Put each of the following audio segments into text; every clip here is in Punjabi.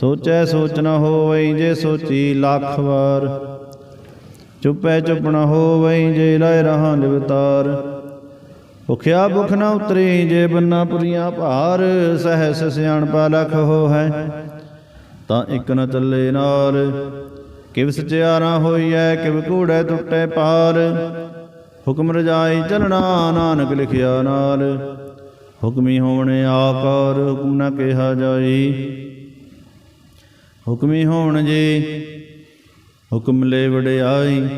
ਸੋਚੈ ਸੋਚ ਨ ਹੋਵਈ ਜੇ ਸੋਚੀ ਲੱਖ ਵਾਰ। ਚੁੱਪੈ ਚੁੱਪ ਨ ਹੋਵਈ ਜੇ ਲੈ ਰਹਾ ਲਿਵਤਾਰ ਭੁਖਿਆ ਭੁਖ ਨ ਉਤਰੀ ਜੇ ਬੰਨਾ ਪੁਰੀਆਂ ਭਾਰ, ਸਹਸ ਸਿਆਣਪਾ ਲਖ ਹੋ ਹੈ ਤਾਂ ਇਕ ਨ ਚੱਲੇ ਨਾਲ ਕਿਵ ਸਚਿਆਰਾ ਹੋਈਐ, ਕਿਵ ਕੂੜੈ ਟੁੱਟੈ ਪਾਰ। ਹੁਕਮ ਰਜਾਈ ਚਲਣਾ ਨਾਨਕ ਲਿਖਿਆ ਨਾਲ। ਹੁਕਮੀ ਹੋਵਣੇ ਆਕਾਰ, ਹੁਕਮ ਨਾ ਕਿਹਾ ਜਾਈ। ਹੁਕਮੀ ਹੋਣ ਜੀ। ਹੁਕਮ ਲੈ ਵਡਿਆਈ,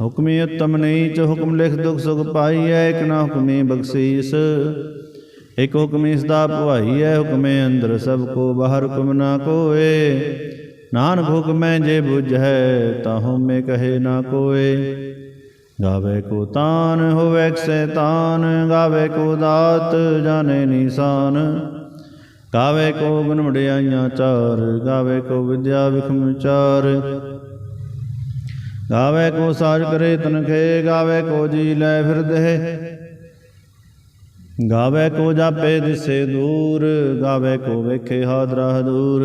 ਹੁਕਮੀ ਉੱਤਮ ਨਹੀਂ, ਚ ਹੁਕਮ ਲਿਖ ਦੁਖ ਸੁਖ ਪਾਈ ਪਾਈਐ, ਇਕ ਨਾ ਹੁਕਮੀ ਬਖਸ਼ੀਸ। ਇਕ ਹੁਕਮੀ ਸਦਾ ਭਵਾਈਐ, ਹੁਕਮੇ ਅੰਦਰ ਸਭ ਕੋ, ਬਾਹਰ ਹੁਕਮ ਨਾ ਕੋਏ। ਨਾਨਕ ਹੁਕਮੈ ਜੇ ਬੁਝੈ, ਤਾਹੂ ਮੇ ਕਹੇ ਨਾ ਕੋਏ। ਗਾਵੇ ਕੋ ਤਾਨ, ਹੋਵੇ ਸੈਤਾਨ, ਗਾਵੇ ਕੋ ਦਾਤ, ਜਾਣੇ ਨਿਸ਼ਾਨ। ਗਾਵੇ ਕੋ ਗੁਣ ਵਡਿਆਈਆਂ ਚਾਰ, ਗਾਵੇ ਕੋ ਵਿਦਿਆ ਵਿਖਮ ਚਾਰ। ਗਾਵੇ ਕੋ ਸਾਜ ਕਰੇ ਤਨਖੇ, ਗਾਵੇ ਕੋ ਜੀ ਲੈ ਫਿਰਦੇ। ਗਾਵੇ ਕੋ ਜਾਪੇ ਦਿਸੇ ਦੂਰ, ਗਾਵੇ ਕੋ ਵੇਖੇ ਹਾਦਰਾ ਦੂਰ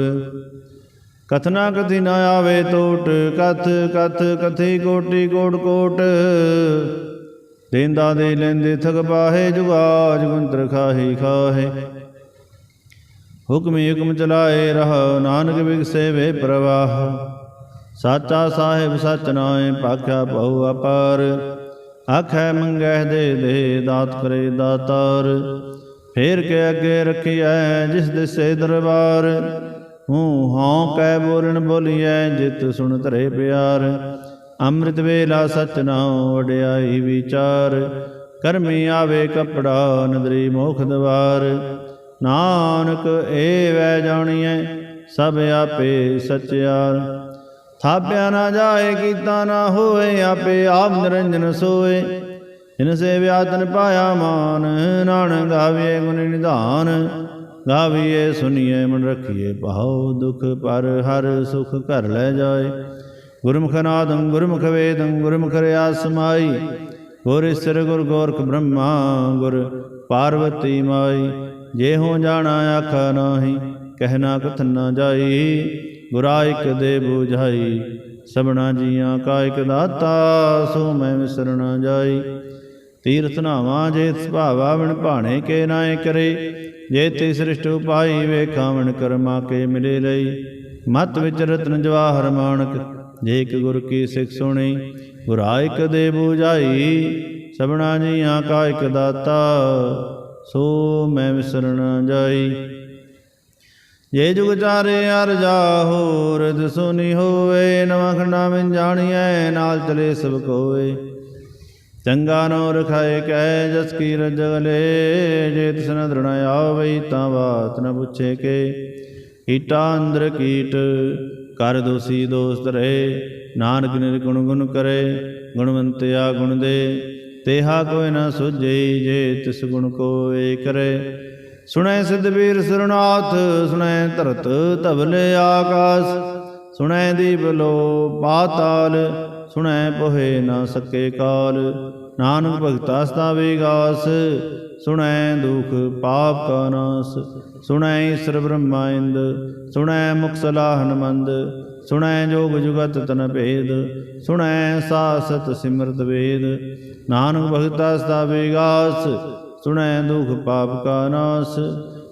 ਕਥਨਾ ਕਥੀ ਨਾ ਆਵੇ ਟੋਟ, ਕਥ ਕਥ ਕਥੀ ਕੋਟੀ ਕੋਟ ਕੋਟ। ਦੇਂਦਾ ਦੇ ਲੈਂਦੇ ਥਕ ਪਾਹੇ ਜੁਗਾਜ ਗੁੰਤਰ ਖਾਹੀ ਖਾਹੇ। ਹੁਕਮੀ ਹੁਕਮ ਚਲਾਏ ਰਹਾ, ਨਾਨਕ ਵਿਗਸੇਵੇ ਪ੍ਰਵਾਹ। ਸਾਚਾ ਸਾਹਿਬ ਸਚ ਨਾਏ ਭਾਖਿਆ ਬਹੁ ਅਪਾਰ। ਆਖੈ ਮੰਗੈ ਦੇ ਦੇ ਦਾਤ ਕਰੇ ਦਾਤਾਰ। ਫੇਰ ਕੇ ਅੱਗੇ ਰਖਿਐ, ਜਿਸ ਦਿਸੇ ਦਰਬਾਰ। ਹੂੰ ਹਾਂ ਕੈ ਬੋਲਣ ਬੋਲੀਐ, ਜਿਤ ਸੁਣ ਧਰੇ ਪਿਆਰ। ਅੰਮ੍ਰਿਤ ਵੇਲਾ ਸਚ ਨਾਉ ਵਡਿਆਈ ਵਿਚਾਰ। ਕਰਮੀ ਆਵੇ ਕਪੜਾ, ਨਦਰੀ ਮੋਖ ਦਵਾਰ। ਨਾਨਕ ਏ ਵੈ ਜਾਣੀਐ, ਸਭ ਆਪੇ ਸਚਿਆਰ ਥਾਪਿਆ ਨਾ ਜਾਏ, ਕੀਤਾ ਨਾ ਹੋਏ, ਆਪੇ ਆਪ ਨਿਰੰਜਨ ਸੋਏ। ਜਿਨ ਸੇਵਿਆ ਤਨ ਪਾਇਆ ਮਾਨ, ਨਾਨਕ ਗਾਵੇ ਗੁਣ ਨਿਧਾਨ। ਗਾਵੀਏ ਸੁਨੀਏ ਮਨ ਰਖੀਏ ਭਾਉ ਦੁਖ, ਪਰ ਹਰ ਸੁਖ ਘਰ ਲੈ ਜਾਏ। ਗੁਰਮੁਖ ਨਾਦੰ, ਗੁਰਮੁਖ ਵੇਦੰ, ਗੁਰਮੁਖ ਰਿਆ ਸਮਾਈ ਗੁਰ ਈਸਰ ਗੁਰ ਗੋਰਖ ਬ੍ਰਹਮਾ, ਗੁਰ ਪਾਰਵਤੀ ਮਾਈ। ਜੇ ਹੋ ਜਾਣਾ ਆਖਾ ਨਾਹੀ ਕਹਿਣਾ ਕਥਨ ਨਾ ਜਾਈ ਗੁਰਾ ਇਕ ਦੇ ਬੁਝਾਈ, ਸਭਨਾ ਜੀਆਂ ਕਾਇਕ ਦਾਤਾ, ਸੋ ਮੈਂ ਵਿਸਰਣਾ ਜਾਈ। ਤੀਰਥ ਨਾਵਾਂ ਜੇ ਸੁਭਾਵਾ ਵਿਣ ਭਾਣੇ ਕੇ ਨਾਏ ਕਰੇ, ਜੇ ਤੇ ਸ੍ਰਿਸ਼ਟ ਉਪਾਈ ਵੇਖਾਵਣ ਕਰਮਾ ਕੇ ਮਿਲੇ ਲਈ। ਮਤ ਵਿੱਚ ਰਤਨ ਜਵਾਹਰ ਮਾਨਕ ਜੇ ਇਕ ਗੁਰ ਕੀ ਸਿੱਖ ਸੁਣੀ ਗੁਰਾ ਇਕ ਦੇ ਬੁਝਾਈ, ਸਭਨਾ ਜੀਆਂ ਕਾਇਕ ਦਾਤਾ। ਸੋ ਮੈਂ ਵਿਸਰਣਾ ਜਾਈ। ਜੇ ਜੁਗ ਚਾਰੇ ਅਰ ਜਾਹੋ ਰਦ ਸੁਨੀ ਹੋਵੇ, ਨਵਾਂ ਖੰਡਾ ਵਿੱਚ ਜਾਣੀਐ, ਨਾਲ ਚਲੇ ਸਭ ਕੋਏ ਚੰਗਾ ਨੋ ਰਖਾਏ ਕਹਿ ਜਸ ਕੀ ਰਜਗਲੇ ਜੇ ਤਿਸ ਨ ਆਵਈ ਤਾਂ ਬਾਤ ਨ ਪੁੱਛੇ ਕੇ। ਕੀਟਾ ਅੰਦਰ ਕੀਟ, ਕਰ ਦੋਸੀ ਦੋਸਤ ਰਹੇ, ਨਾਨਕ ਨਿਰਗੁਣ ਗੁਣ ਕਰੇ, ਗੁਣਵੰਤਿਆ ਗੁਣ ਦੇ। ਤੇਹਾ ਕੋਈ ਨਾ ਸੁਝੇ ਜੇ ਤਿਸ ਗੁਣ ਕੋਏ ਕਰੇ। ਸੁਣੈ ਸਿਧਵੀਰ ਸਰਨਾਥ, ਸੁਣੈ ਧਰਤ ਧਵਲੇ ਆਕਾਸ। ਸੁਣੈ ਦੀਪ ਲੋ ਪਾਤਾਲ, ਸੁਣੈ ਪੋਹੇ ਨਾ ਸਕੇ ਕਾਲ। ਨਾਨਕ ਭਗਤਾ ਸਦਾ ਵਿਗਾਸ ਸੁਣੈ ਦੁਖ ਪਾਪ ਕਾ ਨਾਸ। ਸੁਣੈ ਈਸ਼ਰ ਬ੍ਰਹਮਾਇੰਦ ਸੁਣੈ ਮੁਖ ਸਲਾਹਨ ਮੰਦ ਸੁਣੈ ਜੋਗ ਜੁਗਤ ਤਨ ਭੇਦ, ਸੁਣੈ ਸਾਸਤ ਸਿਮਰਤ ਵੇਦ। ਨਾਨਕ ਭਗਤਾ ਸਦਾ ਵਿਗਾਸ, ਸੁਣੈ ਦੁਖ ਪਾਪ ਕਾ ਨਾਸ।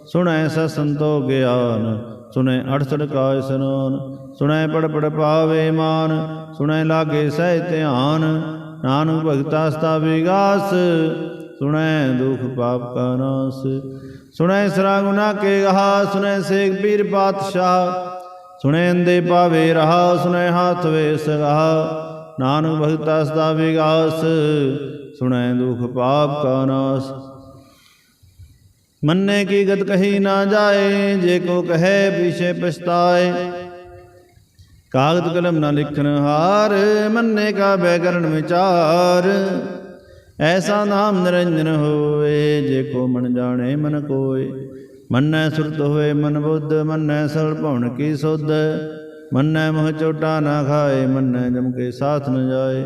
ਸੁਣੈ ਸ ਸੰਤੋ ਗਿਆਨ, ਸੁਣੈ ਅੜਸੜ ਕਾ ਇਸਨਾਨ ਸੁਣੈ ਪੜ ਪੜ ਪਾਵੇ ਮਾਨ, ਸੁਣੈ ਲਾਗੇ ਸਹਿ ਧਿਆਨ। ਨਾਨਕ ਭਗਤਾ ਸਤਾ ਵਿਗਾਸ, ਸੁਣੈ ਦੁਖ ਪਾਪ ਕਾ ਨਾਸ। ਸੁਣੈ ਸਰਾ ਗੁਨਾ ਕੇ ਗਹਾ ਸੁਣੈ ਸੇਖ ਪੀਰ ਪਾਤਸ਼ਾਹ। ਸੁਣੈ ਅੰਦੇ ਪਾਵੇ ਰਹਾ, ਸੁਣੈ ਹਾਥ ਵੇ ਸਗਾ। ਨਾਨਕ ਭਗਤਾ ਸਦਾ ਵਿਗਾਸ, ਸੁਣੈ ਦੁਖ ਪਾਪ ਕਾ ਨਾਸ। ਮੰਨੇ ਕੀ ਗਤ ਕਹੀ ਨਾ ਜਾਏ, ਜੇ ਕੋ ਕਹੇ ਪਿਛੇ ਪਛਤਾਏ। ਕਾਗਦ ਕਲਮ ਨਾ ਲਿਖਨ ਹਾਰ, ਮੰਨੇ ਕਾ ਬੈਕਰਨ ਵਿਚਾਰ। ਐਸਾ ਨਾਮ ਨਿਰੰਜਨ ਹੋਏ ਜੇ ਕੋ ਮਨ ਜਾਣੇ ਮਨ ਕੋਏ। ਮੰਨੈ ਸੁਰਤ ਹੋਏ ਮਨ ਬੁੱਧ, ਮੰਨੈ ਸਲ ਭਉਣ ਕੀ ਸੁਧ? ਮੰਨੈ ਮੋਹ ਚੋਟਾ ਨਾ ਖਾਏ, ਮੰਨੈ ਜਮ ਕੇ ਸਾਥ ਨ ਜਾਏ।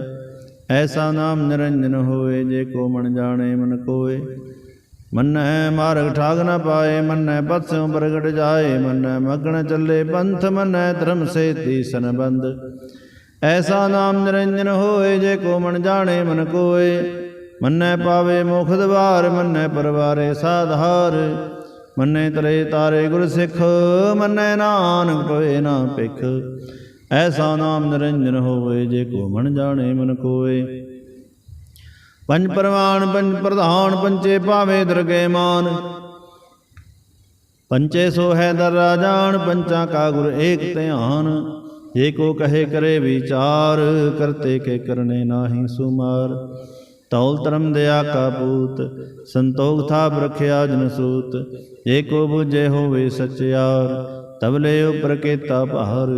ਐਸਾ ਨਾਮ ਨਿਰੰਜਨ ਹੋਏ, ਜੇ ਕੋ ਮਨ ਜਾਣੇ ਮਨ ਕੋਏ। ਮੰਨੈ ਮਾਰਗ ਠਾਗ ਨਾ ਪਾਏ, ਮੰਨੈ ਪਤਸਿਉ ਪ੍ਰਗਟ ਜਾਏ। ਮੰਨੈ ਮਗਣ ਚੱਲੇ ਪੰਥ, ਮੰਨੈ ਧਰਮ ਸੇਤੀ ਸੰਬੰਧ ਐਸਾ ਨਾਮ ਨਿਰੰਜਨ ਹੋਏ, ਜੇ ਕੋ ਮਨ ਜਾਣੇ ਮਨ ਕੋਏ। ਮੰਨੈ ਪਾਵੇ ਮੁਖ ਦਵਾਰ, ਮੰਨੈ ਪਰਵਾਰੇ ਸਾਧਾਰ ਮੰਨੇ ਤਰੇ ਤਾਰੇ ਗੁਰ ਸਿੱਖ, ਮੰਨੈ ਨਾਨਕ ਟੋਏ ਨਾ ਪਿਖ ਐਸਾ ਨਾਮ ਨਿਰੰਜਨ ਹੋਵੇ, ਜੇ ਕੋ ਮਨ ਜਾਣੇ ਮਨ ਕੋਏ। ਪੰਜ ਪਰਵਾਨ, ਪੰਜ ਪ੍ਰਧਾਨ ਪੰਚੇ ਭਾਵੇ ਦਰਗੇ ਮਾਨ। ਪੰਚੇ ਸੋ ਹੈ ਦਰ ਰਾਜਾਨ, ਪੰਚਾਂ ਕਾ ਗੁਰ ਏਕ ਧਿਆਨ। ਜੇ ਕੋ ਕਹੇ ਕਰੇ ਵਿਚਾਰ, ਕਰਤੇ ਕੇ ਕਰਨੇ ਨਾਹੀ ਸੁਮਾਰ। ਤੌਲ ਧਰਮ ਦਿਆ ਕਾ ਪੂਤ, ਸੰਤੋਖ ਥਾਪ ਰਖਿਆ ਜਨ ਸੂਤ, ਜੇ ਕੋ ਹੋਵੇ ਸਚਿਆਰ ਤਬਲੇ ਉਪਰ ਕੇਤਾ ਭਾਰ।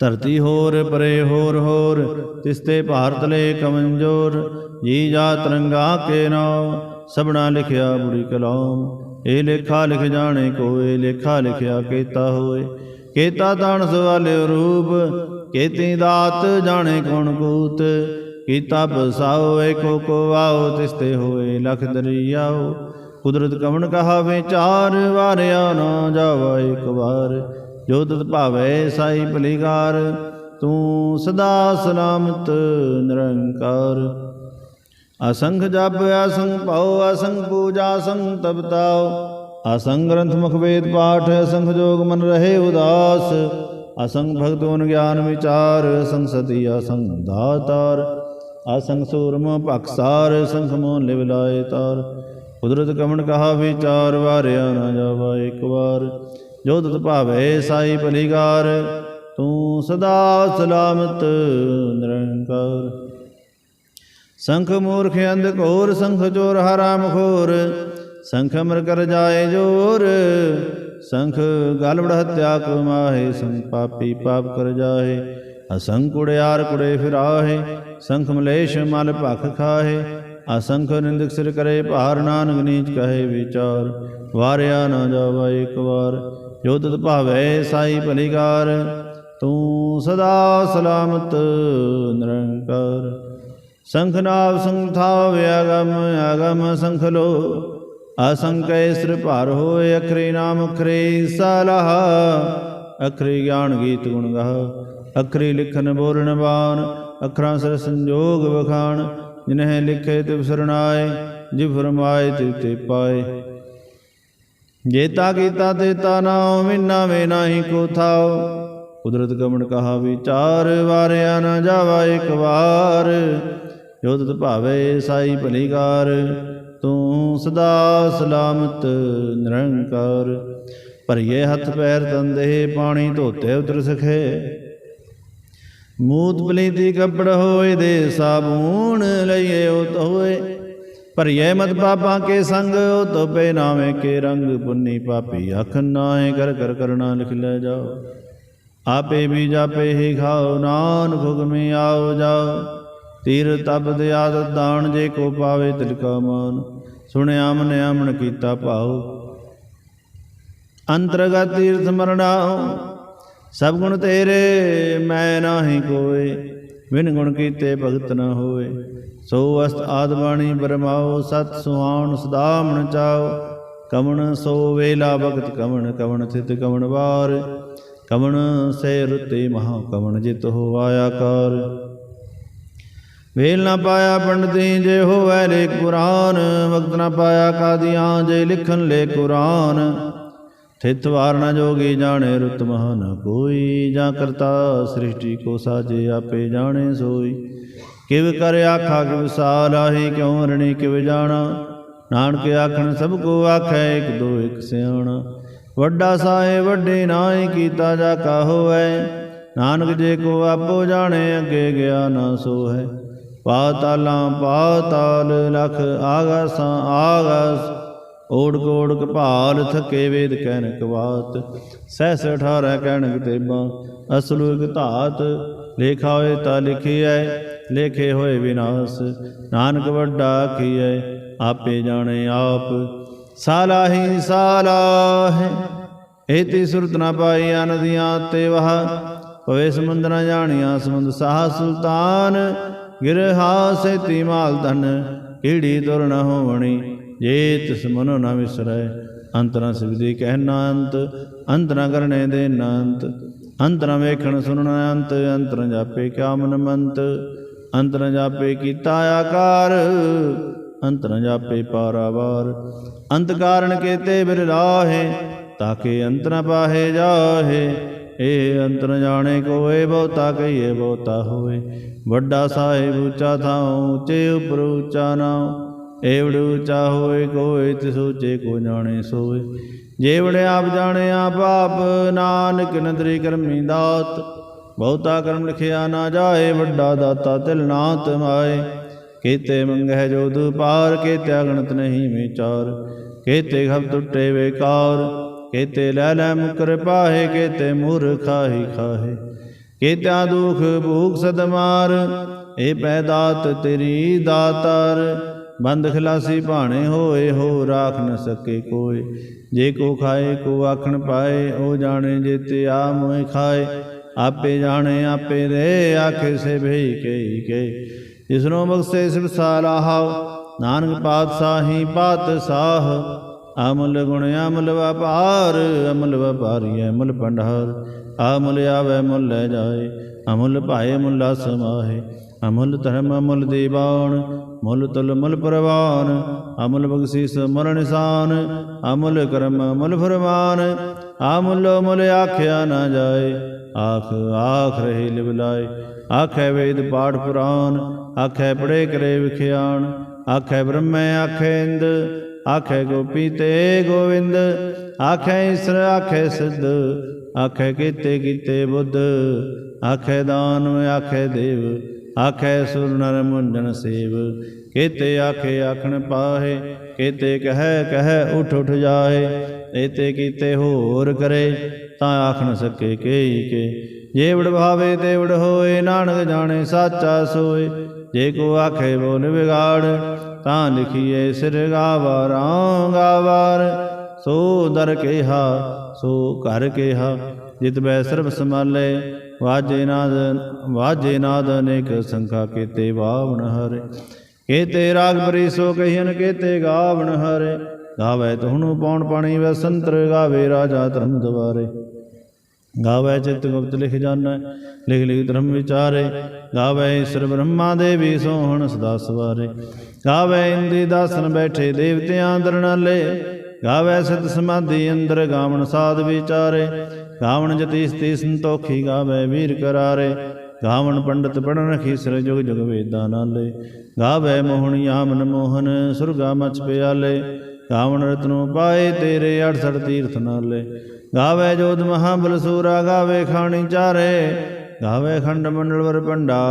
ਧਰਤੀ ਹੋਰ, ਪਰੇ ਹੋਰ ਹੋਰ ਤਿਸਤੇ ਭਾਰਤ ਲੈ ਕਮੰਜੋਰ ਜੀ ਜਾ ਤਰੰਗਾ ਕੇ ਨਾਮ ਸਭਨਾ ਲਿਖਿਆ ਬੁੜੀ ਕਲਾਮ ਇਹ ਲੇਖਾ ਲਿਖ ਜਾਣੇ ਕੋਏ, ਲੇਖਾ ਲਿਖਿਆ ਕੀਤਾ ਹੋਏ। ਕੇਤਾ ਤਾਣ ਸਵਾਲਿਓ ਰੂਪ, ਕੇਤੀ ਦਾਤ ਜਾਣੇ ਕੋਣ ਕੂਤ। ਕੀਤਾ ਬਸਾਓ ਏਕੋ ਕੋ ਆਓ ਤਿਸਤੇ ਹੋਏ ਲਖ ਦਰਿਆਓ ਕੁਦਰਤ ਕਵਣ ਕਹਾ ਵਿਚਾਰ ਵਾਰਿਆ ਨਾ ਜਾਵਾ ਇੱਕ ਵਾਰ। ਜੋ ਤਤ ਭਾਵੈ ਸਾਈ ਭਲੀਕਾਰ, ਤੂੰ ਸਦਾ ਸਲਾਮਤ ਨਿਰੰਕਾਰ। ਅਸੰਖ ਜਪ, ਅਸੰਖ ਭਉ, ਅਸੰਖ ਪੂਜਾ, ਅਸੰਖ ਤਪਤਾਓ ਅਸੰਗ ਗ੍ਰੰਥ ਮੁਖ ਵੇਦ ਪਾਠ, ਅਸੰਖ ਜੋਗ ਮਨ ਰਹੇ ਉਦਾਸ। ਅਸੰਖ ਭਗਤੋਨ ਗਿਆਨ ਵਿਚਾਰ, ਅਸੰਖ ਸਤੀ, ਅਸੰਖ ਦਾਤਾਰ। ਅਸੰਖ ਸੂਰਮ ਭਖਸਾਰ ਅਸੰਖ ਮੋਹ ਲਿਵ ਲਾਏ ਤਾਰ। ਕੁਦਰਤ ਕਮਣ ਕਹਾ, ਵਿਚਾਰ ਵਾਰਿਆ ਨਾ ਜਾਵਾ ਇੱਕ ਵਾਰ। ਜੋ ਤਤ ਭਾਵੇ ਸਾਈ ਭਲੀਕਾਰ ਤੂੰ ਸਦਾ ਸਲਾਮਤ ਨਿਰੰਕਾਰ। ਸੰਖ ਮੂਰਖ ਅੰਧ ਘੋਰ, ਸੰਖ ਚੋਰ ਹਰਾਮ ਖੋਰ ਸੰਖ ਅਮਰ ਕਰ ਜਾਏ ਜੋਰ, ਸੰਖ ਗਲਵੜ ਹਤਿਆ ਕਮਾਹੇ ਸੰਖ ਪਾਪੀ ਪਾਪ ਕਰ ਜਾਏ। ਅਸੰਖ ਕੁੜਿਆਰ ਕੁੜੇ ਫਿਰਾਹੇ ਸੰਖ ਮਲੇਸ਼ ਮਲ ਭਖ ਖਾਹੇ, ਅਸੰਖ ਨਿੰਦਕ ਸਿਰ ਕਰੇ ਭਾਰ ਨਾਨਕ ਨੀਚ ਕਹੇ ਵਿਚਾਰ, ਵਾਰਿਆ ਨਾ ਜਾਵਾ ਇੱਕ ਵਾਰ, ਜੋ ਤਤ ਭਾਵੈ ਸਾਈ ਭਲੀਕਾਰ, ਤੂੰ ਸਦਾ ਸਲਾਮਤ ਨਿਰੰਕਾਰ। ਸੰਖਨਾਵ ਸੰਥਾਵ ਅਗਮ ਅਗਮ ਸੰਖਲੋ ਅਸੰਕੈ ਸਿਰ ਭਾਰ ਹੋਏ, ਅਖਰੀ ਨਾਮ ਅਖਰੀ ਸਲਾਹ, ਅਖਰੀ ਗਿਆਨ ਗੀਤ ਗੁਣ ਗਾਹ, ਅਖਰੀ ਲਿਖਨ ਬੋਲਣ ਬਾਣ ਅਖਰਾਂ ਸਰ ਸੰਜੋਗ ਵਖਾਣ, ਜਿਨਹਿ ਲਿਖੇ ਤਿਵ ਸਰਣਾਏ, ਜਿਵ ਫਰਮਾਏ ਤਿਵ ਤੇ ਪਾਏ। ਜੇਤਾ ਕੀਤਾ ਤੇਤਾ ਨਾਉ, ਮਿਨਾ ਵੇ ਨਾਹੀ ਕੋ ਥਾਉ। ਕੁਦਰਤ ਗਮਨ ਕਹਾ ਵਿਚਾਰ, ਵਾਰਿਆ ਨਾ ਜਾਵਾ ਇੱਕ ਵਾਰ। ਜੋ ਭਾਵੇ ਸਾਈ ਭਲੀਕਾਰ, ਤੂੰ ਸਦਾ ਸਲਾਮਤ ਨਿਰੰਕਾਰ। ਭਰੀਏ ਹੱਥ ਪੈਰ ਤੰਦੇ ਪਾਣੀ ਧੋਤੇ ਉਤਰ ਸਖੇ। ਮੂਤ ਪਲੀਤੀ ਕੱਪੜ ਹੋਏ ਦੇ ਸਾਬੂਣ ਲਈਏ ਉਤ ਹੋਏ ਭਰੀਏ ਮਤ ਪਾਪਾਂ ਕੇ ਸੰਗ ਤੋਪੇ ਨਾਵੇਂ ਕੇ ਰੰਗ। ਪੁੰਨੀ ਪਾਪੀ ਅਖ ਨਾਏ ਕਰ ਕਰ ਕਰਨਾ ਲਿਖ ਲੈ ਜਾਓ। ਆਪੇ ਵੀ ਜਾਪੇ ਹੀ ਖਾਓ ਨਾਨ ਹੁਕਮੇ ਆਓ ਜਾਓ। ਤੀਰ ਤਬਦ ਆਦਤ ਦਾਣ ਜੇ ਕੋ ਪਾਵੇ ਤਿਲ ਕਾ ਮਾਨ। ਸੁਣਿਆ ਮਨ ਆਮਣ ਕੀਤਾ ਭਾਉ। ਅੰਤਰਗਤ ਤੀਰਥ ਮਰਣਾਉ। ਸਭ ਗੁਣ ਤੇਰੇ, ਮੈਂ ਨਾਹੀ ਕੋਏ। ਵਿਨ ਗੁਣ ਕੀਤੇ ਭਗਤ ਨ ਹੋਏ। ਸੋ ਅਸਤ ਆਦ ਬਾਣੀ ਬਰਮਾਓ, ਸਤ ਸੁਹਾਣ ਸਦਾ ਮਨ ਚਾਓ। ਕਵਣ ਸੋ ਵੇਲਾ ਭਗਤ ਕਵਣ ਕਵਣ ਸਿਤ ਕਵਣ ਵਾਰ। ਕਵਣ ਸੇ ਰੁਤੇ ਮਹਾ ਕਵਣ ਜਿਤ ਹੋ ਆਇਆ ਕਾਰ। ਵੇਲ ਨਾ ਪਾਇਆ ਪੰਡਤੀ ਜੇ ਹੋਵੇ ਲੇ ਕੁਰਾਨ, ਵਕਤ ਨਾ ਪਾਇਆ ਕਾਦੀਆਂ ਜੇ ਲਿਖਣ ਲੈ ਕੁਰਾਨ। ਥਿਤ ਵਾਰ ਜੋਗੀ ਜਾਣੇ ਰੁਤ ਮਹਾ ਕੋਈ, ਜਾਂ ਕਰਤਾ ਸ੍ਰਿਸ਼ਟੀ ਕੋ ਸਾਜੇ ਆਪੇ ਜਾਣੇ ਸੋਈ। ਕਿਵ ਕਰ ਆਖਾ, ਕਿਵ ਸਾਲਾਹੀ ਕਿਉ ਰਣੀ ਕਿਵ ਜਾਣਾ। ਨਾਨਕ ਆਖਣ, ਸਭ ਕੋ ਆਖੈ, ਇਕ ਦੋ, ਇਕ ਸਿਆਣਾ। ਵੱਡਾ ਸਾਏ ਵੱਡੇ ਨਾਹੀ, ਕੀਤਾ ਜਾ ਕਾ ਹੋਐ ਨਾਨਕ ਜੇ ਕੋ ਆਪੋ ਜਾਣੇ, ਅੱਗੇ ਗਿਆ ਨਾ ਸੋ ਹੈ ਪਾਤਾਲਾਂ, ਪਾਤਾਲ ਲਖ, ਆਗਾਸਾਂ, ਆਗਾਸ ਓੜ ਕੋੜ ਕਪਾਲ ਥਕੇ ਵੇਦ ਕਹਿਨ ਕਵਾਤ ਸਹਿਸ 18 ਕਹਿਣ ਤੇਬਾਂ, ਅਸਲੂ ਇਕ ਧਾਤ, ਲੇਖਾ ਹੋਏ ਤਾਂ ਲਿਖੀਐ, ਲੇਖੇ ਹੋਏ ਵਿਨਾਸ਼, ਨਾਨਕ ਵੱਡਾ ਆਖੀਐ, ਆਪੇ ਜਾਣੇ ਆਪ, ਸਾਲਾਹੀ ਸਾਲਾਹੇ ਏਤੀ ਸੁਰਤ ਨਾ ਪਾਈ ਅਨਦੀਆਂ ਤੇ ਵਹ ਪਵੇ ਸਮੁੰਦ ਨਾ ਜਾਣੀਆਂ ਸਮੁੰਦ ਸਾਹ ਸੁਲਤਾਨ ਗਿਰਹਾ ਸੇਤੀ ਮਾਲ ਧਨ ਕੀੜੀ ਦੁਰ ਨ ਹੋਵਣੀ ਜੇ ਤਿਸ ਮਨੋ ਨ ਵਿਸਰੈ, ਅੰਤਰਾ ਸਿਵਦੀ ਕਹਿਣਾ ਅੰਤ ਅੰਤ ਨ ਕਰਨੇ ਦੇ ਅੰਤ ਅੰਤ ਨ ਵੇਖਣ ਸੁਣਨਾ ਅੰਤ ਅੰਤ ਨ ਜਾਪੇ ਕਿਆ ਮਨ ਮੰਤ ਅੰਤ ਨ ਜਾਪੇ ਕੀਤਾ ਆਕਾਰ ਅੰਤ ਨ ਜਾਪੇ ਪਾਰਾਵਾਰ, ਅੰਤ ਕਾਰਨ ਕੇਤੇ ਬਿਰਲਾਹੇ ਤਾਕੇ ਅੰਤ ਨ ਪਾਹੇ ਜਾਹੇ, ਏ ਅੰਤ ਜਾਣੇ ਕੋਏ, ਬਹੁਤਾ ਕਹੀਏ ਬਹੁਤਾ ਹੋਏ, ਵੱਡਾ ਸਾਹਿਬ ਉੱਚਾ ਥਾਉ, ਉੱਚੇ ਉਪਰ ਉੱਚਾ ਨਾਉ ਏਵੜ ਉੱਚਾ ਹੋਏ ਕੋਏ ਤਿਸ ਉੱਚੇ ਕੋ ਜਾਣੇ ਸੋਏ। ਜੇਵੜ ਆਪ ਜਾਣੇ ਆਪ ਆਪ ਨਾਨਕ ਨਦਰੀ ਕਰਮੀ ਦਾਤ। ਬਹੁਤਾ ਕਰਮ ਲਿਖਿਆ ਨਾ ਜਾਏ, ਵੱਡਾ ਦਾਤਾ ਤਿਲ ਨਾ ਤਮਾਏ ਕੀਤੇ ਮੰਗਹਿ ਜੋ ਦੁਪਾਰ ਕੀਤੇ ਅਗਣਤ ਨਹੀਂ ਵਿਚਾਰ। ਕੀਤੇ ਖਬ ਟੁੱਟੇ ਵੇਕਾਰ, ਕੀਤੇ ਲੈ ਲੈ ਮੁਕਰ ਪਾਹੇ, ਕੀਤੇ ਮੂਰ ਖਾਹੀ ਖਾਹੇ। ਕੀਤਿਆ ਦੁਖ ਭੂਖ ਸਦਮਾਰ ਏ ਪੈਦਾਤ ਤੇਰੀ ਦਾਤਾਰ। ਬੰਦ ਖਲਾਸੀ ਭਾਣੇ ਹੋਏ, ਹੋ ਰਾਖ ਨ ਸਕੇ ਕੋਏ ਜੇ ਕੋ ਖਾਏ, ਕੋ ਆਖਣ ਪਾਏ, ਉਹ ਜਾਣੇ ਜੇ ਤੇ ਆ ਮੋਇ ਖਾਏ। ਆਪੇ ਜਾਣੇ, ਆਪੇ ਦੇ, ਆਖੇ ਸੇ ਭਈ ਕਈ ਕੇ। ਜਿਸਨੋ ਬਖਸ਼ੇ ਸਿਵ ਸਾਲਾਹ ਨਾਨਕ ਪਾਤਸ਼ਾਹੀ ਪਾਤਸ਼ਾਹ ਅਮਲ ਗੁਣ ਅਮਲ ਵਪਾਰ, ਅਮਲ ਵਪਾਰੀ ਅਮਲ ਭੰਡਾਰ। ਅਮਲ ਆਵੇ ਮੁੱਲ ਲੈ ਜਾਏ, ਅਮੁੱਲ ਭਾਏ ਮੁੱਲਾ ਸਮਾਏ ਅਮੁੱਲ ਧਰਮ ਅਮੁੱਲ ਦੀਵਾਨ ਮੁੱਲ ਤੁਲ ਮੁੱਲ ਪ੍ਰਵਾਨ, ਅਮੁੱਲ ਬਖਸ਼ੀਸ ਮੁੱਲ ਨਿਸ਼ਾਨ, ਅਮੁੱਲ ਕਰਮ ਮੁੱਲ ਫਰਮਾਨ, ਅਮੁੱਲ ਮੁੱਲ ਆਖਿਆ ਨਾ ਜਾਏ, ਆਖ ਆਖ ਰਹੇ ਲਿਵਲਾਏ ਆਖੇ ਵੇਦ ਪਾਠ ਪੁਰਾਨ, ਆਖੇ ਪੜੇ ਕਰੇ ਵਿਖਿਆਣ ਆਖੇ ਬ੍ਰਹਮੈ ਆਖੇ ਇੰਦ, ਆਖੇ ਗੋਪੀ ਤੇ ਗੋਵਿੰਦ, ਆਖੇ ਈਸਰ, ਆਖੇ ਸਿੱਧ, ਆਖੇ ਕੀਤੇ ਕੀਤੇ ਬੁੱਧ, ਆਖੇ ਦਾਨ ਆਖੇ ਦੇਵ ਆਖੈ ਸੁਰ ਨਰ ਮੁੰਡਨ ਸੇਵ, ਕੀਤੇ ਆਖੇ ਆਖਣ ਪਾਹੇ, ਕੀਤੇ ਕਹਿ ਕਹੈ ਉਠ ਉਠ ਜਾਏ ਏਤੇ ਕੀਤੇ ਹੋਰ ਕਰੇ, ਤਾਂ ਆਖਣ ਸਕੇ ਕੇਈ ਕੇ। ਜੇ ਵਡ ਭਾਵੇ ਤੇ ਵਡ ਹੋਏ, ਨਾਨਕ ਜਾਣੇ ਸਾਚਾ ਸੋਏ, ਜੇ ਕੋ ਆਖੇ ਬੋਲ ਵਿਗਾੜ ਤਾਂ ਲਿਖੀਏ ਸਿਰ ਗਾਵਾਰਾਂ ਗਾਵਾਰ। ਸੋ ਦਰ ਕੇਹਾ, ਸੋ ਘਰ ਕੇਹਾ, ਜਿਤ ਬੈ ਸਰਬ ਸਮਾਲੇ ਵਾਜੇ ਨਾਦ ਵਾਜੇ ਨਾਦ ਅਨੇਕ ਸੰਖਾ ਕੀਤੇ ਵਾਵਣ ਹਰੇ। ਕੀਤੇ ਰਾਗ ਬਰੀ ਸੋ ਕਹੀਨ ਕੀਤੇ ਗਾਵਣ ਹਰੇ। ਗਾਵੇ ਤੁਹਨੂੰ ਪੌਣ ਪਾਣੀ ਵੈ ਸੰਤਰ, ਗਾਵੇ ਰਾਜਾ ਧਰਮ ਦਵਾਰੇ ਗਾਵੇ ਚਿਤ ਗੁਪਤ ਲਿਖ ਜਾਣੈ ਲਿਖ ਲਿਖ ਧਰਮ ਵਿਚਾਰੇ। ਗਾਵੇ ਈਸ਼ਰ ਬ੍ਰਹਮਾ ਦੇਵੀ ਸੋਹਣ ਸਦਾ ਸਵਾਰੇ। ਗਾਵੇ ਇੰਦੀ ਦਾਸਨ ਬੈਠੇ ਦੇਵਤਿਆਂ ਦਰਨਾਲੇ ਗਾਵੇ ਸਤ ਸਮਾਧੀ ਅੰਦਰ ਗਾਵਣ ਸਾਧ ਵਿਚਾਰੇ। ਗਾਵਣ ਜਤੀ ਸਤੀ ਸੰਤੋਖੀ ਗਾਵੇ ਵੀਰ ਕਰਾਰੇ। ਗਾਵਣ ਪੰਡਤ ਪੜਨ ਰਖੀ ਸਿਰ ਜੁਗ ਜੁਗ ਵੇਦਾਂ ਨਾਲੇ। ਗਾਵੇ ਮੋਹਣੀ ਆਮਨ ਮੋਹਨ, ਸੁਰਗਾ ਮਚ ਪਿਆਲੇ। ਗਾਵਣ ਰਤਨੋ ਪਾਏ ਤੇਰੇ 68 ਤੀਰਥ ਨਾਲੇ। ਗਾਵੇ ਜੋਤ ਮਹਾਬਲ ਸੂਰਾ, ਗਾਵੇ ਖਾਣੀ ਚਾਰੇ। ਗਾਵੇ ਖੰਡ ਮੰਡਲ ਵਰ ਪੰਡਾ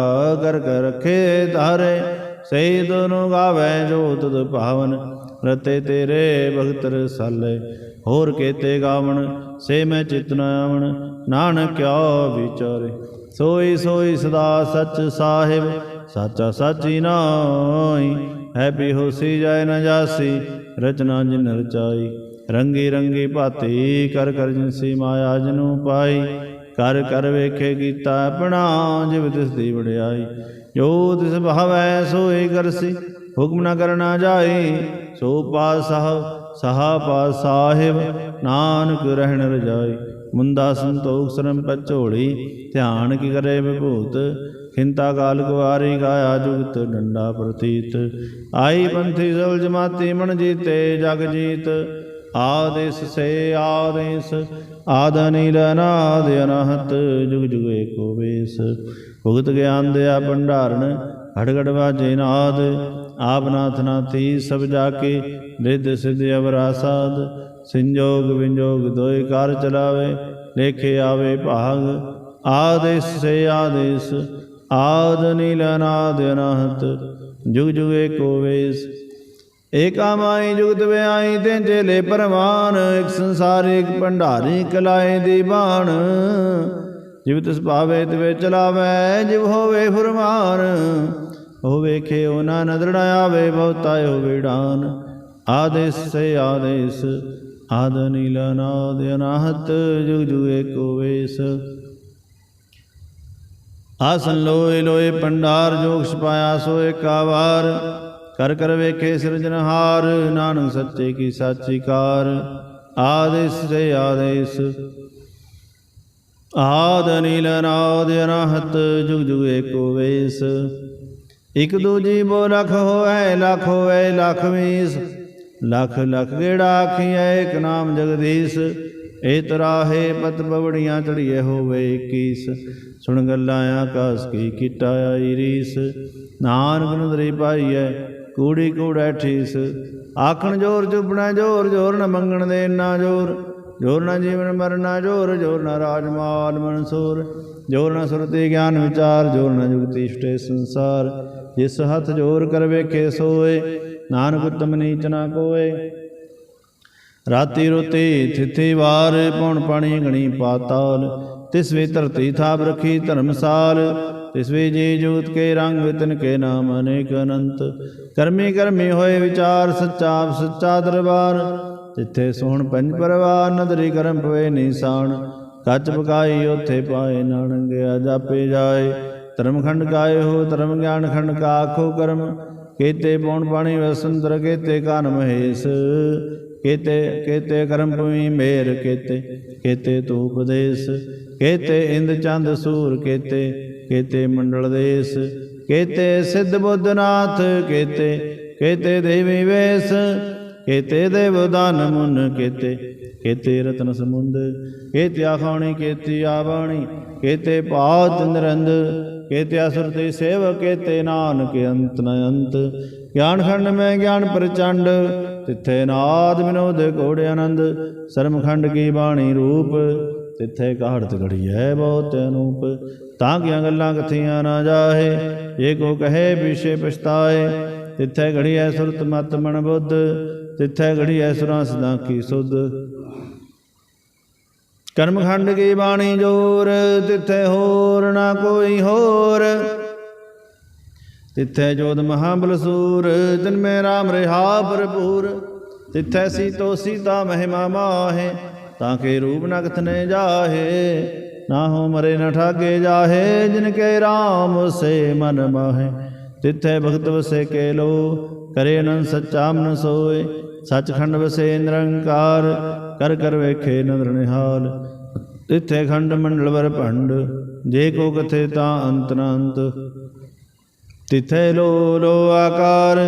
ਕਰ ਕਰ ਰਖੇ ਧਾਰੇ। ਸਹੀ ਦੋਨੋਂ ਗਾਵੇ ਜੋ ਤੁਧ ਭਾਵਨ। ਰਤੇ ਤੇਰੇ ਭਗਤ ਰਸਾਲੇ ਹੋਰ ਕੇਤੇ ਗਾਵਣ, ਸੇ ਮੈਂ ਚਿਤ ਨ ਆਵਣ, ਨਾਨਕ ਕਿਆ ਵਿਚਾਰੇ। ਸੋਈ ਸੋਈ ਸਦਾ ਸਚ ਸਾਹਿਬ, ਸਾਚਾ ਸਾਚੀ ਨਾਈ ਹੈ ਬਿਹੋਸੀ ਜਾਏ ਨ ਜਾਸੀ, ਰਚਨਾ ਜਿਨ ਰਚਾਈ ਰੰਗੀ ਰੰਗੀ ਭਾਤੀ, ਕਰ ਕਰ ਜਿਨਸੀ ਮਾਇਆ ਜਨੂ ਪਾਈ। ਕਰ ਕਰ ਵੇਖੇ ਕੀਤਾ ਆਪਣਾ ਜਿਵ ਤਿਸ ਦੀ ਵਡਿਆਈ। ਜੋ ਤਿਸ ਭਾਵੈ ਸੋਈ ਕਰਸੀ ਹੁਕਮ ਨ ਕਰਨਾ ਜਾਈ ਸੋ ਪਾਸਾਹ ਸਹਾ ਪਾ ਸਾਹਿਬ ਨਾਨਕ ਰਹਿਣ ਰਜਾਈ। ਮੁੰਦਾ ਸੰਤੋਖ ਸਰਮ ਪਚੋੜੀ ਧਿਆਨ ਕੀ ਕਰੇ ਵਿਭੂਤ, ਖਿੰਤਾ ਕਾਲ ਕੁਵਾਰੀ ਗਾਇਆ ਜੁਗਤ, ਡੰਡਾ ਪ੍ਰਤੀਤ। ਆਈ ਪੰਥੀ ਸਲ ਜਮਾਤੀ ਮਨ ਜੀਤੇ, ਜਗ ਜੀਤ। ਆਦੇਸ ਸੇ ਆਦੇਸ, ਆਦ ਨੀਲ ਅਨਾਦ ਅਨਹਤ, ਜੁਗ ਜੁਗ ਏਕੋ ਵੇਸ ਭੁਗਤ ਗਿਆਨ ਦਿਆ ਭੰਡਾਰਨ, ਹੜਗੜ ਵਾਜੇ ਨਾਦ, ਆਪ ਨਾਥ ਨਾਥੀ, ਸਭ ਜਾ ਕੇ ਰਿੱਧ ਸਿਧ ਅਵਰਾਸਾਦ, ਸੰਜੋਗ ਵਿੰਜੋਗ ਦੋਇ ਕਾਰ ਚਲਾਵੇ, ਲੇਖੇ ਆਵੇ ਭਾਗ, ਆਦੇਸ ਸੇ ਆਦੇਸ, ਆਦ ਨੀਲ ਅਨਾਦ ਅਨਹਤ, ਜੁਗ ਜੁਗ ਏਕੋ ਵੇਸ। ਏਕਾ ਮਾਈ ਜੁਗਤ ਵਿਆਈ ਤੇ ਚੇਲੇ ਪਰਵਾਨ ਇੱਕ ਸੰਸਾਰ ਇੱਕ ਭੰਡਾਰੀ ਕਲਾਏ ਦੀ ਬਾਣ। ਜਿਵ ਤਿਸ ਭਾਵੇ ਤਿਵੇ ਚਲਾਵੇ, ਜਿਵ ਹੋਵੇ ਫੁਰਮਾਨ ਹੋ ਵੇਖੇ ਉਹ ਨਾ ਆਵੇ, ਬਹੁਤਾ ਹੋਵੇ ਡਾਨ। ਆਦੇਸ ਸੇ ਆਦੇਸ, ਆਦ ਨੀਲ ਨਾਦ ਅਨਾਹਤ, ਜੁਗ ਜੁਗ ਏਕੋ ਵੇਸ। ਆਸਨ ਲੋਏ ਲੋਏ ਪੰਡਾਰ, ਜੋਗ ਛਪਾਇਆ ਸੋ ਏਕਾਵਾਰ ਕਰ ਕਰ ਵੇਖੇ ਸਿਰਜਨਹਾਰ ਨਾਨਕ ਸੱਚੇ ਕੀ ਸਾਚੀ ਕਾਰ। ਆਦੇਸ ਸੇ ਆਦੇਸ ਆਦ ਨੀਲ ਨਾਦ ਅਨਾਹਤ, ਜੁਗ ਜੁਗ ਏਕੋ ਵੇਸ। ਇਕ ਦੂਜੀ ਬੋ ਲਖ ਹੋਏ ਲਖ ਹੋਏ ਲਖ ਵੀਸ ਲਖ ਲਖ ਗੇੜਾ ਆਖੀਐ ਇਕ ਨਾਮ ਜਗਦੀਸ਼। ਏ ਤਰਾਹੇ ਪਤ ਬਵੜੀਆਂ ਚੜੀਏ ਹੋਵੇ ਕੀਸ ਸੁਣ ਗੱਲਾਂ ਆਕਾਸ ਕੀ ਕੀਟਾ ਆਈ ਰੀਸ ਨਾਨਕ ਨਦਰੀ ਪਾਈਐ, ਕੂੜੀ ਕੂੜੈ ਠੀਸ। ਆਖਣ ਜੋਰ ਚੁਪਣਾ ਜੋਰ ਜੋਰ ਨ ਮੰਗਣ ਦੇ ਨਾ ਜੋਰ। ਜੋਰ ਨਾ ਜੀਵਨ ਮਰਨਾ, ਜੋਰ ਜੋਰ ਨ ਰਾਜਮਾਲ ਮਨਸੂਰ। ਜੋਰ ਨਾ ਸੁਰਤੀ ਗਿਆਨ ਵਿਚਾਰ, ਜੋਰ ਨਾ ਜੁਗਤੀ ਛਟੇ ਸੰਸਾਰ। ਜਿਸ ਹੱਥ ਜੋਰ ਕਰ ਵੇਖੇ ਸੋਏ, ਨਾਨਕ ਉਤਮ ਨੀਚ ਨਾ ਕੋਏ। ਰਾਤੀ ਰੋਤੀ ਥਿਥੀ ਵਾਰ, ਪੌਣ ਪਾਣੀ ਗਣੀ ਪਾਤਾਲ। ਤਿਸ ਵੇ ਧਰਤੀ ਥਾਪ ਰਖੀ ਧਰਮਸਾਲ ਤਿਸ ਵੇ ਜੀ ਜੂਤ ਕੇ ਰੰਗ ਵਿਤਨ ਕੇ ਨਾਮ ਅਨੇਕ ਅਨੰਤ। ਕਰਮੀ ਕਰਮੀ ਹੋਏ ਵਿਚਾਰ, ਸੱਚਾ ਸੱਚਾ ਦਰਬਾਰ। ਜਿੱਥੇ ਸੋਹਣ ਪੰਜ ਪਰਵਾਰ ਨਦਰੀ ਕਰਮ ਪਵੇ ਨੀਸਾਨ। ਕੱਚ ਪਕਾਈ ਉਥੇ ਪਾਏ ਨਾਨਕ ਗਿਆ ਜਾਪੇ ਜਾਏ। ਧਰਮ ਖੰਡ ਕਾਏ ਹੋ, ਧਰਮ ਗਿਆਨ ਖੰਡ ਕਾ ਆਖੋ ਕਰਮ। ਕੇਤੇ ਪੌਣ ਪਾਣੀ ਵਸੰਦਰ ਕੇਤੇ ਕਾਨ ਮਹੇਸ਼। ਕੇਤੇ ਕੇਤੇ ਕਰਮ ਭੂਮੀ ਮੇਰ, ਕੇਤੇ ਕੇਤੇ ਤੂ ਉਪਦੇਸ਼ ਕੇਤੇ ਇੰਦ ਚੰਦ ਸੂਰ, ਕੇਤੇ ਕੇਤੇ ਮੰਡਲ ਦੇਸ। ਕੇਤੇ ਸਿੱਧ ਬੁੱਧਨਾਥ ਕੇਤੇ ਕੇਤੇ ਦੇਵੀ ਵੇਸ। ਕੇਤੇ ਦੇਵ ਦਾਨ ਮੁਨ ਕੇਤੇ ਕੇਤੇ ਰਤਨ ਸਮੁੰਦ, ਕੇਤੇ ਆਖਾਣੀ ਕੇਤੀ ਆਬਾਣੀ ਕੇਤੇ ਪਾਤ ਨਿਰੰਦ, ਕੇਤੇ ਅਸੁਰ ਤੇ ਸੇਵ, ਕੇਤੇ ਨਾਨਕ ਅੰਤ ਨ ਅੰਤ। ਗਿਆਨ ਖੰਡ ਮੈਂ ਗਿਆਨ ਪ੍ਰਚੰਡ, ਤਿੱਥੇ ਨਾਦ ਵਿਨੋਦ ਕੋੜ ਆਨੰਦ ਸਰਮ ਖੰਡ ਕੀ ਬਾਣੀ ਰੂਪ, ਤਿੱਥੇ ਕਾਹੜਤ ਘੜੀ ਹੈ ਬਹੁਤ ਅਨੂਪ। ਤਾਂ ਕਿ ਗੱਲਾਂ ਕਥੀਆਂ ਨਾ ਜਾਹੇ, ਜੇ ਕੋ ਕਹੇ ਪਿਛੇ ਪਛਤਾਏ, ਤਿੱਥੇ ਹੈ ਸੁਰਤ ਮਤ ਮਨ ਬੁੱਧ ਤਿੱਥੇ ਘੜੀਐ ਸੁਰਾਂ ਸਦਾ ਕੀ ਸੁਧ। ਕਰਮ ਕੀ ਬਾਣੀ ਜੋਰ, ਤਿੱਥੇ ਹੋਰ ਨਾ ਕੋਈ ਹੋਰ। ਤਿੱਥੇ ਜੋਤ ਮਹਾਬਲ ਸੂਰ ਤਿਨ ਮੇ ਰਾਮ ਰਹਾ ਭਰਪੂਰ। ਤਿੱਥੇ ਸੀਤੋ ਸੀਤਾ ਮਹਿਮਾ ਮਾਹੇ, ਤਾਂ ਕੇ ਰੂਪ ਨ ਕਥਨੇ ਜਾਹੇ। ਨਾ ਹੋ ਮਰੇ ਨ ਠਾਗੇ ਜਾਹੇ, ਜਿਨ ਕੇ ਰਾਮ ਸੇ ਮਨ ਮਾਹੇ। ਤਿੱਥੇ ਭਗਤ ਵਸੇ ਕੇ ਲੋ, ਕਰੇ ਅਨੰਦ ਸੱਚਾ ਮਨ ਸੋਏ। ਸੱਚਖੰਡ ਵਸੇ ਨਿਰੰਕਾਰ, ਕਰ ਕਰ ਵੇਖੇ ਨਦਰ ਨਿਹਾਲ। ਤਿੱਥੇ ਖੰਡ ਮੰਡਲ ਵਰ ਭੰਡ, ਜੇ ਕੋ ਕਥੇ ਤਾਂ ਅੰਤ ਅੰਤ। ਤਿਥੈ ਲੋ ਲੋ ਆਕਾਰ,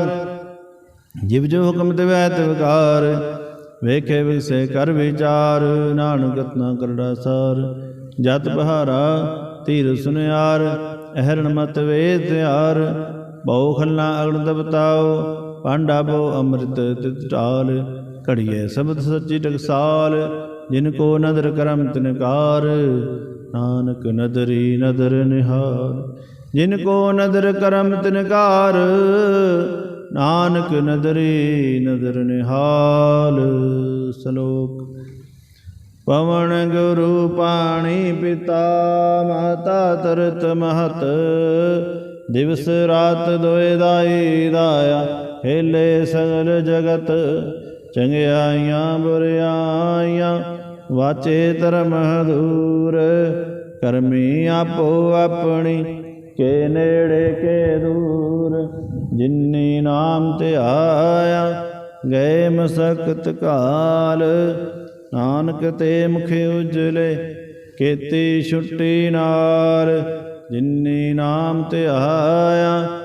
ਜਿਵ ਜੋ ਹੁਕਮ ਦਿਵੈ ਤਿਵਕਾਰ ਵੇਖੇ ਵਿਸੇ ਕਰ ਵਿਚਾਰ, ਨਾਨਕ ਰਤਨਾ ਕਰੜਾ ਸਾਰ। ਜਤ ਬਹਾਰਾ, ਧੀਰ ਸੁਨਿਆਰ, ਅਹਰਣ ਮਤ ਵੇਦ ਤਿਆਰ ਬਹੁ ਖੱਲਾ ਅਗਣ ਦਬਤਾਓ ਪਾਂਡਾ ਬੋ ਅੰਮ੍ਰਿਤ ਤਿਤਟਾਲ ਘੜੀਏ ਸਬਦ ਸੱਚੀ ਟਕਸਾਲ, ਜਿਨ ਕੋ ਨਦਰ ਕਰਮ ਤਿਨਕਾਰ, ਨਾਨਕ ਨਦਰੀ ਨਦਰ ਨਿਹਾਲ। ਜਿਨ ਕੋ ਨਦਰ ਕਰਮ ਤਿਨਕਾਰ, ਨਾਨਕ ਨਦਰੀ ਨਦਰ ਨਿਹਾਲ। ਸ਼ਲੋਕ। ਪਵਨ ਗੁਰੂ ਪਾਣੀ ਪਿਤਾ ਮਾਤਾ ਤਰਤ ਮਹਤ, ਦਿਵਸ ਰਾਤ ਦੋਇ ਦਾਈ ਦਾਇਆ। ਹੇਲੇ ਸਗਲ ਜਗਤ, ਚੰਗਿਆਈਆਂ ਬੁਰਿਆਈਆਂ, ਵਾਚੇ ਧਰਮ ਹਦੂਰ। ਕਰਮੀ ਆਪੋ ਆਪਣੀ, ਕੇ ਨੇੜੇ ਕੇ ਦੂਰ। ਜਿਨੀ ਨਾਮ ਤੇ ਆਇਆ, ਗਏ ਮਸਕਤ ਕਾਲ। ਨਾਨਕ ਤੇ ਮੁਖ ਉਜਲੇ, ਕੀਤੀ ਛੁੱਟੀ ਨਾਲ। ਜਿਨੀ ਨਾਮ ਤੇ ਆਇਆ